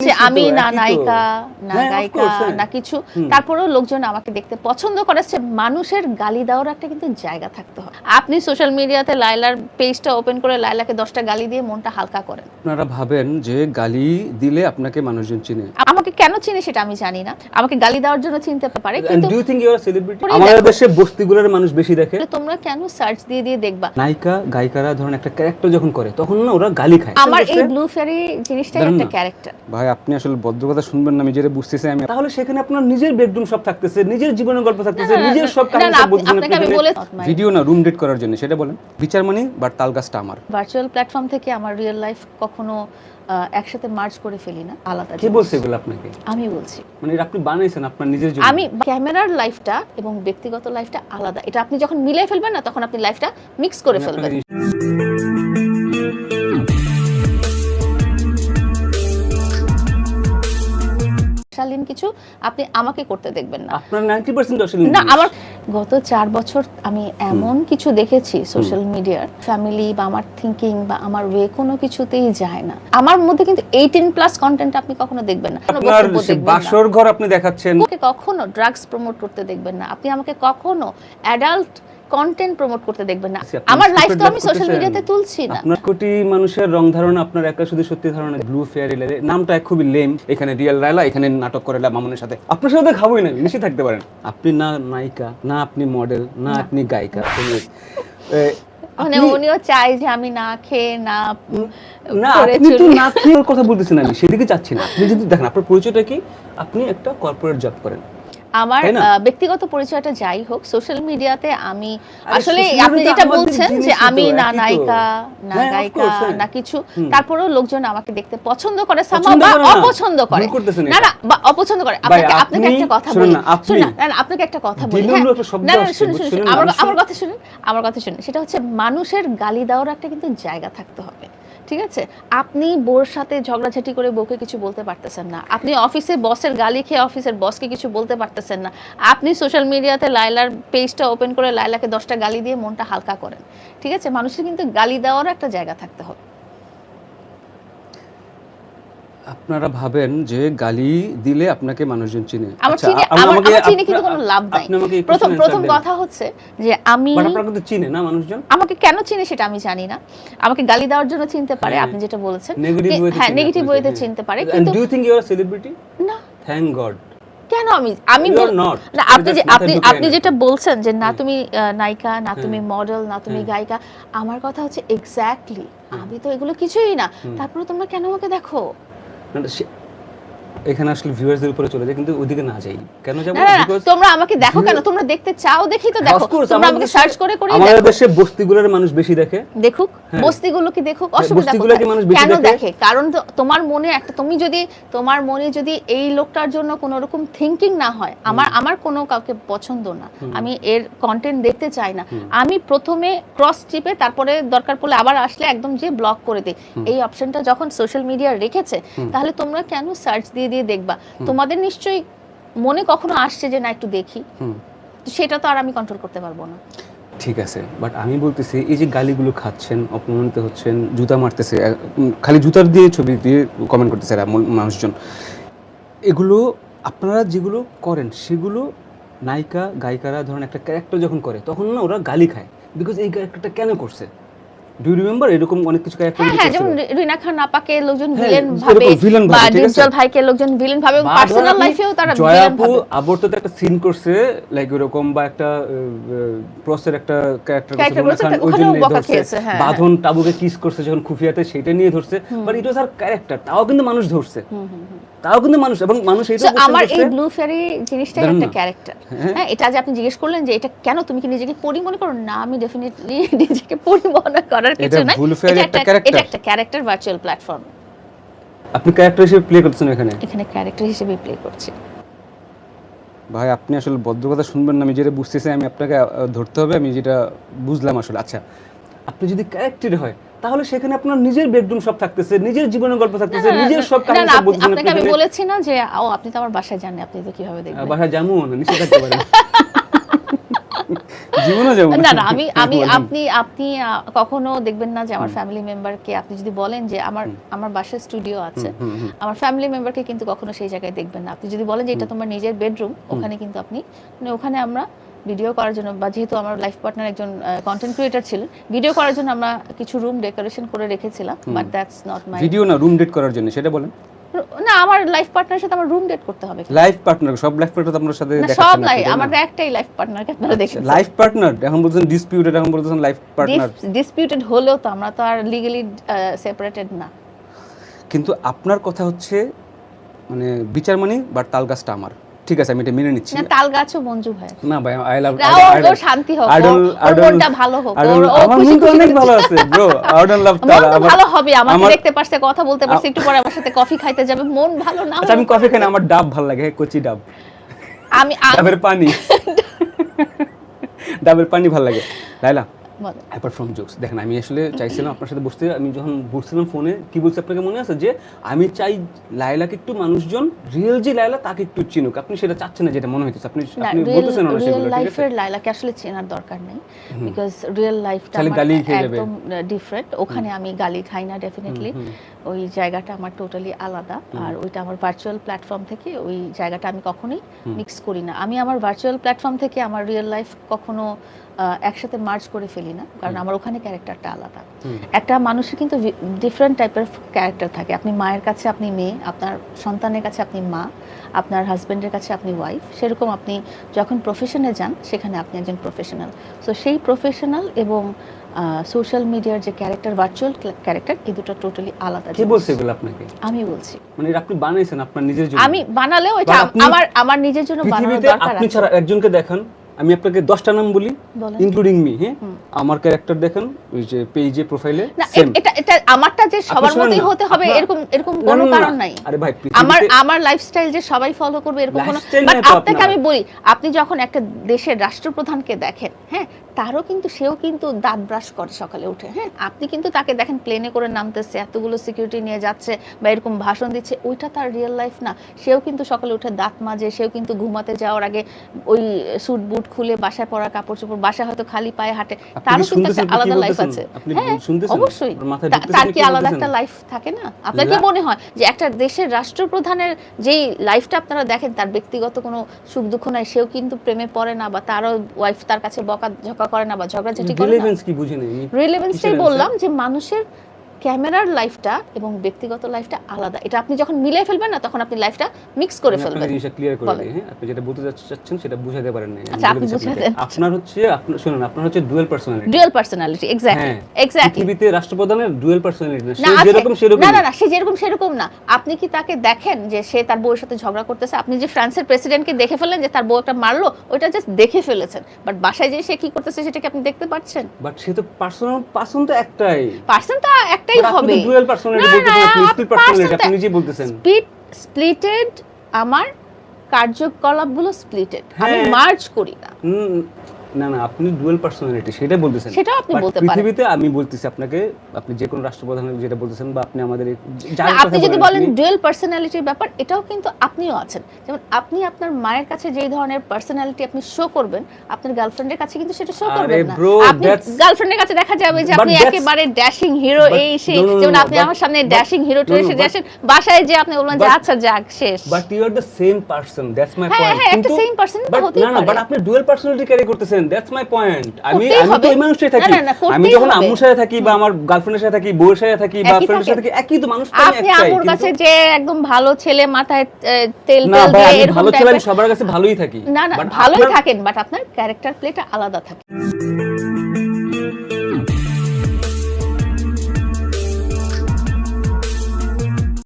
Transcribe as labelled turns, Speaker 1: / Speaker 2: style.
Speaker 1: যে আমি না নায়িকা না
Speaker 2: হ্যাঁ,
Speaker 1: গায়িকা
Speaker 2: হ্যাঁ।
Speaker 1: না কিছু। তারপরেও লোকজন আমাকে দেখতে পছন্দ করেছে মানুষের গালি দেওয়ার একটা কিন্তু জায়গা থাকতে হয়। আপনি সোশ্যাল মিডিয়াতে লাইলার পেজটা ওপেন করে লাইলাকে দশটা গালি দিয়ে মনটা হালকা করেন।
Speaker 2: আপনারা ভাবেন যে গালি দিলে আপনাকে মানুষজন চিনে।
Speaker 1: আমাকে কেন চিনে সেটা আমি জানি না। আমাকে গালি দেওয়ার জন্য চিনতে পারে কিন্তু
Speaker 2: do you think you are celebrity আমাদের দেশে বস্তিগুলোর মানুষ বেশি দেখে।
Speaker 1: তোমরা কেন সার্চ দিয়ে দিয়ে দেখবা?
Speaker 2: নায়িকা গায়িকারা ধরেন একটা ক্যারেক্টার যখন করে তখন না ওরা গালি খায়।
Speaker 1: আমার এই ব্লু ফেরি জিনিসটাই একটা ক্যারেক্টার
Speaker 2: ভাই আপনি আসলে ভদ্র কথা শুনবেন না আমি যেটা বুঝতেছি আমি তাহলে সেখানে আপনার নিজের বেডরুম সব থাকতেছে নিজের জীবনের গল্প থাকতেছে নিজের সব
Speaker 1: না,
Speaker 2: সব
Speaker 1: আপনি-
Speaker 2: বলতেছেন
Speaker 1: আপনাকে আমি বলে
Speaker 2: ভিডিও না রুম ডেট করার জন্য সেটা বলেন। বিচার মানি বাট তাল গাছটা আমার।
Speaker 1: ভার্চুয়াল প্ল্যাটফর্ম থেকে আমার রিয়েল লাইফ কখনো একসাথে মার্চ করে ফেলি না আলাদা
Speaker 2: কে বলছে এগুলো আপনাকে?
Speaker 1: আমি বলছি।
Speaker 2: মানে এটা আপনি বানাইছেন আপনার নিজের জন্য।
Speaker 1: আমি ক্যামেরার লাইফটা এবং ব্যক্তিগত লাইফটা আলাদা। এটা আপনি যখন মিলিয়ে ফেলবেন না তখন আপনি লাইফটা মিক্স করে ফেলবেন। কিছু আপনি আমাকে করতে দেখবেন না।
Speaker 2: আপনার 90% আসলে
Speaker 1: না আমার গত চার বছর আমি এমন কিছু দেখেছি সোশ্যাল মিডিয়ার ফ্যামিলি বা আমার থিঙ্কিং বা আমার ওয়ে কোনো কিছুতেই যায় না। আমার মধ্যে কিন্তু এইটিন প্লাস কন্টেন্ট আপনি কখনো দেখবেন না।
Speaker 2: আপনার। বাসর ঘর আপনি দেখাচ্ছেন।
Speaker 1: আমাকে কখনো ড্রাগস প্রমোট করতে দেখবেন না। আপনি আমাকে কখনো অ্যাডাল্ট কন্টেন্ট প্রমোট করতে দেখবেন না। আমার লাইফ তো আমি সোশ্যাল মিডিয়াতে তুলছি না।
Speaker 2: আপনার কোটি মানুষের রং ধারণা আপনার একা শুধু সত্যি ধারণা ব্লু ফেয়ার নামটা খুবই লেম এখানে রিয়েল রায়লা এখানে নাটক করে মামুনের সাথে। আপনার সাথে খাবোই না নিশ্চয়ই থাকতে পারেন। আপনি না নায়িকা না আপনি মডেল না আপনি গায়িকা।
Speaker 1: মানে উনিও চাই যে আমি না খেয়ে না
Speaker 2: না
Speaker 1: করে
Speaker 2: আপনি তো না খেয়ে কথা বলতেছেন আমি। সেদিকে চাচ্ছি না। আপনি যদি দেখেন আপনার পরিচয়টা কি? আপনি একটা কর্পোরেট জব করেন।
Speaker 1: আমার ব্যক্তিগত পরিচয়টা যাই হোক সোশ্যাল মিডিয়াতে আমি আসলে আপনি যেটা বলছেন যে আমি না নায়িকা না
Speaker 2: হ্যাঁ,
Speaker 1: গায়িকা
Speaker 2: হ্যাঁ।
Speaker 1: না কিছু তারপরেও লোকজন আমাকে দেখতে পছন্দ করে
Speaker 2: পছন্দ
Speaker 1: বা। অপছন্দ করে। না না বা অপছন্দ করে। আপনাকে আপনাকে একটা কথা বলি শুনুন না, না, না, আপনাকে একটা কথা বলি হ্যাঁ। না না শুনুন শুনুন আমার আমার কথা শুনুন আমার কথা শুনুন। সেটা হচ্ছে মানুষের গালি দেওয়ার একটা কিন্তু জায়গা থাকতে হবে। ঠিক আছে? আপনি বোর সাথে ঝগড়াঝাটি করে বউকে কিছু বলতে পারতেছেন না। আপনি অফিসে বসের গালি খেয়ে অফিসের বসকে কিছু বলতে পারতেছেন না। আপনি সোশ্যাল মিডিয়াতে লাইলার পেজটা ওপেন করে লাইলাকে দশটা গালি দিয়ে মনটা হালকা করেন। ঠিক আছে? মানুষের কিন্তু গালি দেওয়ারও একটা জায়গা থাকতে হবে।
Speaker 2: আপনারা ভাবেন যে গালি দিলে আপনাকে মানুষজন চিনে।
Speaker 1: আমার চিনে
Speaker 2: আমাকে
Speaker 1: চিনে কিন্তু কোনো লাভ নাই।
Speaker 2: আপনি
Speaker 1: প্রথম প্রথম কথা হচ্ছে যে আমি
Speaker 2: আপনারা কিন্তু চিনে না মানুষজন?
Speaker 1: আমাকে কেন চিনে সেটা আমি জানি না। আমাকে গালি দেওয়ার জন্য চিনতে পারে
Speaker 2: হ্যাঁ।
Speaker 1: আপনি যেটা বলেছেন। হ্যাঁ নেগেটিভ ওয়েতে চিনতে পারে কিন্তু
Speaker 2: do you think you are celebrity
Speaker 1: না।
Speaker 2: থ্যাংক গড
Speaker 1: কেন আমি আমি. না আপনি যে আপনি আপনি যেটা বলছেন যে না তুমি নায়িকা না তুমি মডেল না তুমি গায়িকা আমার কথা হচ্ছে এক্স্যাক্টলি আমি তো এগুলো কিছুই না। তারপরে তোমরা কেন আমাকে দেখো?
Speaker 2: না, সে- এখানে আসলে ভিউয়ার্সদের উপরে চলে যায় কিন্তু ওইদিকে না যাই। কেন যাব?
Speaker 1: তোমরা আমাকে দেখো কেন? তোমরা দেখতে চাও দেখি তো দেখো। তোমরা আমাকে সার্চ করে করে
Speaker 2: আমাদের দেশে বস্তিগুলোর মানুষ বেশি দেখে।
Speaker 1: দেখুক
Speaker 2: হ্যাঁ।
Speaker 1: বস্তিগুলো কি দেখুক অসুবিধা
Speaker 2: বস্তিগুলো কি মানুষ বেশি
Speaker 1: কেন
Speaker 2: দেখে?
Speaker 1: কারণ তো তোমার মনে একটা তুমি যদি তোমার মনে যদি এই লোকটার জন্য কোনো রকম থিংকিং না হয় আমার আমার কোনো কাউকে পছন্দ না। আমি এর কন্টেন্ট দেখতে চাই না। আমি প্রথমে ক্রস চিপে তারপরে দরকার পড়লে আবার আসলে একদম যে ব্লক করে দিই। এই অপশনটা যখন সোশ্যাল মিডিয়া রেখেছে তাহলে তোমরা কেন সার্চ দিয়ে দিয়ে দেখবা। তোমাদের নিশ্চয়ই মনে কখনো আসছে যে না একটু দেখি। সেটা তো আর আমি কন্ট্রোল করতে পারব না।
Speaker 2: ঠিক আছে বাট আমি বলতেছি এই যে গালিগুলো খাচ্ছেন অপমানিত হচ্ছেন জুতা মারতেছে খালি জুতার দিয়ে ছবি দিয়ে কমেন্ট করতেছে মানুষজন। এগুলো আপনারা যেগুলো করেন সেগুলো নায়িকা গায়িকারা ধরেন একটা ক্যারেক্টার যখন করে তখন না ওরা গালি খায়। বিকজ এই ক্যারেক্টারটা কেন করছে? ডু রিমেম্বার এরকম অনেক কিছু ক্যারেক্টার
Speaker 1: হ্যাঁ হ্যাঁ যেমন রিনা খান আপাকে লোকজন
Speaker 2: হ্যাঁ,
Speaker 1: ভিলেন ভাবে
Speaker 2: villain
Speaker 1: বা
Speaker 2: ভাবে, ঠিক আছে?
Speaker 1: ভাইকে লোকজন ভিলেন ভাবে এবং পার্সোনাল লাইফেও তারা ভিলেন
Speaker 2: জয়াপু আবর্ততে একটা সিন করছে লাইক ওরকম বা একটা প্রসের একটা ক্যারেক্টার
Speaker 1: করছে, তা ওখানেও বকা খেয়েছে, হ্যাঁ,
Speaker 2: বাঁধন টাবুকে কিস করছে যখন খুফিয়াতে সেটা নিয়ে ধরছে। But it was R character তাও কিন্তু মানুষ ধরছে। তাও কিন্তু মানুষ এবং মানুষ এটা
Speaker 1: আমার এই ব্লু ফেরি জিনিসটাই একটা ক্যারেক্টার
Speaker 2: হ্যাঁ।
Speaker 1: এটা যে আপনি জিজ্ঞেস করলেন যে এটা কেন তুমি কি নিজেকে পরি মনে করো? না আমি ডেফিনেটলি নিজেকে পরি মনে করার কিছু নাই। এটা
Speaker 2: একটা
Speaker 1: একটা এটা একটা ক্যারেক্টার ভার্চুয়াল প্ল্যাটফর্ম
Speaker 2: আপনি ক্যারেক্টার হিসেবে প্লে করছেন এখানে?
Speaker 1: এখানে ক্যারেক্টার হিসেবে প্লে করছি।
Speaker 2: ভাই আপনি আসলে ভদ্র কথা শুনবেন না আমি যেটা বুঝতেছি আমি আপনাকে ধরতে হবে আমি যেটা বুঝলাম আসলে। আচ্ছা আপনি যদি ক্যারেক্টার হয় তাহলে সেখানে আপনার নিজের বেডরুম সব থাকতেছে নিজের জীবনের গল্প থাকতেছে নিজের সব কাহিনী সব
Speaker 1: আপনি- আপনাকে আমি বলেছি না যে ও আপনি তো আমার বাসায় জানেন আপনি তো কীভাবে দেখবেন?
Speaker 2: বাসা জামু না নিচে থাকতে পারেন জীবনও যাব
Speaker 1: না। না আমি আমি আপনি আপনি কখনো দেখবেন না যে আমার ফ্যামিলি মেম্বারকে আপনি যদি বলেন যে আমার আমার বাসায় স্টুডিও আছে আমার ফ্যামিলি মেম্বারকে কিন্তু কখনো সেই জায়গায় দেখবেন না। আপনি যদি বলেন যে এটা তোমার নিজের বেডরুম ওখানে কিন্তু আপনি মানে ওখানে আমরা ভিডিও করার জন্য বা যেহেতু আমার লাইফ পার্টনার একজন কন্টেন্ট ক্রিয়েটার ছিলেন ভিডিও করার জন্য আমরা কিছু রুম ডেকোরেশন করে রেখেছিলাম but that's not my
Speaker 2: video না রুম ডেট করার জন্য সেটা বলেন।
Speaker 1: না আমার লাইফ পার্টনারের সাথে আমার রুম ডেট করতে হবে।
Speaker 2: লাইফ পার্টনার সব লাইফ পার্টনার তো আপনার সাথে দেখাচ্ছেন
Speaker 1: সব
Speaker 2: না,
Speaker 1: লাই আমার একটাই লাইফ পার্টনারকে আপনারা দেখেন
Speaker 2: লাইফ পার্টনার এখন বলছেন ডিসপিউটেড এখন বলছেন লাইফ পার্টনার
Speaker 1: ডিসপিউটেড হলেও তো আমরা তো আর লিগালি সেপারেটেড না।
Speaker 2: কিন্তু আপনার কথা হচ্ছে মানে বিচার মানি বাট তাল গাছটা আমার। ঠিক আছে আমি এটা মেনে নিচ্ছি।
Speaker 1: না তাল গাছও মঞ্জু ভাই
Speaker 2: না ভাই আই লাভ
Speaker 1: ওর শান্তি হোক, ওর- ওর মনটা ভালো হোক,
Speaker 2: আমার মন তো অনেক ভালো আছে ব্রো আই ডোন্ট লাভ তাল
Speaker 1: তো ভালো হবে আমাকে দেখতে পারছে কথা বলতে পারছে একটু পরে আমার সাথে কফি খাইতে যাবে মন ভালো না
Speaker 2: আচ্ছা আমি কফি খাই না, আমার ডাব ভালো লাগে হ্যাঁ, কচি ডাব।
Speaker 1: আমি
Speaker 2: ডাবের পানি। ডাবের পানি ভালো লাগে। লাইলা। অ্যাপার্ট ফ্রম জোকস দেখেন আমি আসলে চাইছিলাম আপনার সাথে বসতে আমি যখন বসছিলাম ফোনে কি বলছি আপনাকে মনে আছে যে আমি চাই লাইলাকে একটু মানুষজন রিয়েল যে লাইলা তাকে একটু চিনুক। আপনি সেটা চাচ্ছেন না যেটা মনে হইতেছে। আপনি আপনি বলতেছেন না সেগুলো
Speaker 1: লাইফের লাইলাকে আসলে চেনার দরকার নেই বিকজ রিয়েল লাইফটা আমার একদম ডিফারেন্ট ওখানে আমি গালি খাই না ডেফিনেটলি ওই জায়গাটা আমার টোটালি আলাদা। আর ওইটা আমার ভার্চুয়াল প্ল্যাটফর্ম থেকে ওই জায়গাটা আমি কখনোই মিক্স করি না। আমি আমার ভার্চুয়াল প্ল্যাটফর্ম থেকে আমার রিয়েল লাইফ কখনো একসাথে মার্চ করে ফেলি না কারণ আমার ওখানে ক্যারেক্টারটা আলাদা। একটা মানুষের কিন্তু ডিফারেন্ট টাইপের ক্যারেক্টার থাকে। আপনি মায়ের কাছে আপনি মেয়ে আপনার সন্তানের কাছে আপনি মা আপনার হাজবেন্ডের কাছে আপনি ওয়াইফ সেরকম আপনি যখন প্রফেশনে যান সেখানে আপনি একজন প্রফেশনাল সো সেই প্রফেশনাল এবং সোশ্যাল মিডিয়ার যে ক্যারেক্টার ভার্চুয়াল ক্যারেক্টার এই দুটো টোটালি আলাদা
Speaker 2: কে। বলছে এগুলো আপনাকে?
Speaker 1: আমি বলছি।
Speaker 2: মানে আপনি বানাইছেন আপনার নিজের জন্য।
Speaker 1: আমি বানালেও এটা আমার আমার নিজের জন্য
Speaker 2: বানানো
Speaker 1: দরকার
Speaker 2: আপনি ছাড়া একজনকে দেখান আমি আপনাকে দশটা নাম বলি ইনক্লুডিং মি হ্যাঁ? আমার ক্যারেক্টার দেখেন ওই যে পেজে প্রোফাইলে
Speaker 1: এটা এটা আমারটা যে সবার মতোই হতে হবে এরকম এরকম কোনো কারণ নাই।
Speaker 2: আরে ভাই
Speaker 1: আমার আমার লাইফস্টাইল যে সবাই ফলো করবে এরকম কোনো বাট আপনাকে আমি বলি আপনি যখন একটা দেশের রাষ্ট্রপ্রধানকে দেখেন হ্যাঁ তারও কিন্তু সেও কিন্তু দাঁত ব্রাশ করে সকালে উঠে হ্যাঁ? আপনি কিন্তু তাকে দেখেন প্লেনে করে নামতেছে এতগুলো সিকিউরিটি নিয়ে যাচ্ছে বা এরকম ভাষণ দিচ্ছে ওইটা তার রিয়েল লাইফ না। সেও কিন্তু সকালে উঠে দাঁত মাজে সেও কিন্তু ঘুমাতে যাওয়ার আগে ওই স্যুট বুট খুলে বাসায় পরা কাপড় চোপড় বাসায় হয়তো খালি পায়ে হাঁটে তারও কিন্তু একটা আলাদা লাইফ আছে। হ্যাঁ অবশ্যই। তার কি আলাদা একটা লাইফ থাকে না? আপনার কি মনে হয় যে একটা দেশের রাষ্ট্রপ্রধানের যেই লাইফটা আপনারা দেখেন তার ব্যক্তিগত কোনো সুখ দুঃখ নাই সেও কিন্তু প্রেমে পড়ে না বা তারও ওয়াইফ তার কাছে বকা ঝকা করে না বা ঝগড়াঝাটি করে না?
Speaker 2: রিলেভেন্স কি বুঝে নেই?
Speaker 1: রিলেভেন্সটাই বললাম যে মানুষের ক্যামেরার লাইফটা এবং ব্যক্তিগত লাইফটা আলাদা। এটা আপনি যখন মিলিয়ে ফেলবেন না তখন আপনি লাইফটা মিক্স করে
Speaker 2: আপনাকে
Speaker 1: ফেলবেন।
Speaker 2: জিনিসটা ক্লিয়ার করে দিই হ্যাঁ? আপনি যেটা বলতে চাচ্ছেন সেটা বুঝাতে পারেন না
Speaker 1: আচ্ছা, আপনি দেন।
Speaker 2: আপনার হচ্ছে আপনার শুনুন আপনার হচ্ছে dual personality
Speaker 1: dual personality exactly exactly
Speaker 2: পৃথিবীতে রাষ্ট্রপ্রধানের ডুয়েল পার্সোনালিটি না সে। যেরকম সেরকম
Speaker 1: না না না সে যেরকম সেরকম না। আপনি কি তাকে দেখেন যে সে তার বউয়ের সাথে ঝগড়া করতেছে? আপনি যে ফ্রান্সের প্রেসিডেন্টকে দেখে ফেললেন যে তার বউ একটা মারলো ওইটা জাস্ট দেখে ফেলেছেন। বাট বাসায় যে সে কি করতেছে সেটা কি আপনি দেখতে পাচ্ছেন?
Speaker 2: বাট সে তো পার্সোনাল পার্সন তো একটাই।
Speaker 1: পার্সন তো একটাই হবে।
Speaker 2: ডুয়াল পার্সোনালিটি বলতেছেন
Speaker 1: না,
Speaker 2: পার্সোনালিটি আপনি বলতেছেন।
Speaker 1: স্প্লিট স্প্লিটেড আমার কার্যকলাপগুলো স্প্লিটেড আমি
Speaker 2: হ্যাঁ।
Speaker 1: মার্জ করি না।
Speaker 2: না না আপনি ডুয়েল পার্সোনালিটি সেটা বলতেছেন।
Speaker 1: সেটাও আপনি বলতে পারেন।
Speaker 2: পৃথিবীতে আমি বলতেছি আপনাকে আপনি যে কোনো রাষ্ট্রপ্রধানের যেটা বলতেছেন বা আপনি আমাদের
Speaker 1: আপনি যদি
Speaker 2: বলেন
Speaker 1: ডুয়েল পার্সোনালিটির ব্যাপার এটাও কিন্তু আপনিও আছেন। যেমন আপনি আপনার মায়ের কাছে যেই ধরনের পার্সোনালিটি আপনি শো করবেন আপনার গার্লফ্রেন্ডের কাছে কিন্তু সেটা শো করবেন না। আপনি গার্লফ্রেন্ডের কাছে দেখা যাবে যে আপনি একেবারে ড্যাশিং হিরো এই সেই যেমন আপনি আমার সামনে ড্যাশিং হিরো
Speaker 2: no,
Speaker 1: এসে ড্যাশিং বাসায় যে আপনি বললেন যে আচ্ছা যাক শেষ।
Speaker 2: But you are the same person that's my point
Speaker 1: হ্যাঁ, একটা same person তো হতেই
Speaker 2: না না বাট আপনি ডুয়াল পার্সোনালিটি ক্যারি করতেছেন। দ্যাটস মাই পয়েন্ট আমি আমি তো
Speaker 1: হবে।
Speaker 2: ওই মানুষটাই থাকি। আমি যখন। আম্মুর সাথে থাকি বা আমার গার্লফ্রেন্ডের সাথে থাকি বউয়ের সাথে থাকি বা ফ্রেন্ডের সাথে থাকি একই তো মানুষ
Speaker 1: আপনি আম্মুর কাছে যে একদম ভালো ছেলে মাথায় তেল তেল দিয়ে এরকম
Speaker 2: ভালো ছেলে
Speaker 1: আমি
Speaker 2: সবার কাছে ভালোই থাকি।
Speaker 1: না না ভালোই থাকেন বাট আপনার ক্যারেক্টার প্লেটা আলাদা থাকে।